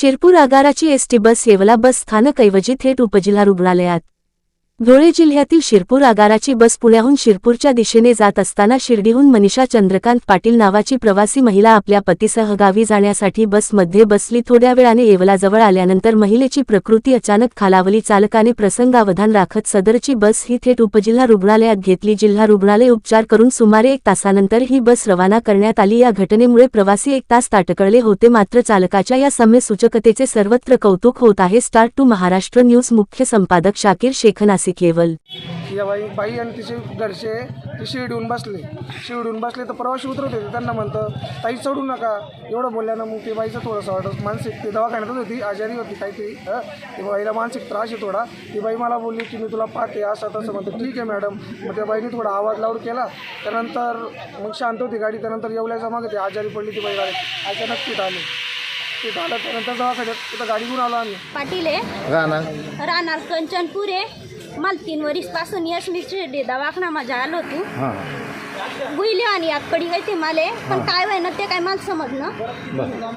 शिरपूर आगाराची ST bus Yeola bus स्थानकऐवजी थेट उपजिल्हा रुग्णालयात. धुळे जिल्ह्यातील शिरपूर आगाराची बस पुण्याहून शिरपूरच्या दिशेने जात असताना शिर्डीहून मनीषा चंद्रकांत पाटील नावाची प्रवासी महिला आपल्या पतीसह गावी जाण्यासाठी बसमध्ये बसली. थोड्या वेळाने येवलाजवळ आल्यानंतर महिलेची प्रकृती अचानक खालावली. चालकाने प्रसंगावधान राखत सदरची बस ही थेट उपजिल्हा रुग्णालयात घेतली. जिल्हा रुग्णालय उपचार करून सुमारे एक तासानंतर ही बस रवाना करण्यात आली. या घटनेमुळे प्रवासी एक तास ताटकळले होते. मात्र चालकाच्या या सम्य सूचकतेचे सर्वत्र कौतुक होत आहे. स्टार टू महाराष्ट्र न्यूज मुख्य संपादक शाकीर शेखनासी नासिक येवल या बाई बाई आणि तिचे घरचे ते शिर्डीहून बसले. शिर्डीहून बसले तर प्रवासी उतरत होते त्यांना म्हणतं ताई चढू नका. एवढं बोलल्यानं मग ते बाईचं थोडंसं वाटत मानसिक ते दवाखान्यातच होती आजारी होती काहीतरी हं. ते बाईला मानसिक त्रास आहे थोडा. ती बाई मला बोलली की मी तुला पाहते असं तसं. म्हणतं ठीक आहे मॅडम. मग त्या बाईने थोडा आवाज लावून केला. त्यानंतर मग शांत होती गाडी. त्यानंतर येवल्याच्या मागे ती आजारी पडली ती बाई गाडी अचानक पीठ आली. पीठ आलं त्यानंतर दवाखान्यात तिथं गाडी घेऊन आलो आम्ही. पाटील आहे? राहणार. राहणार. कंचनपूर आहे? मला तीन वर्षपासून यश मी शिर्डी दवाखाना माझ्या आलो होतो. हां गुईली आणि आत पडी गई ते माले पण काय व्हाय ना ते काय मला समजणं. बरं.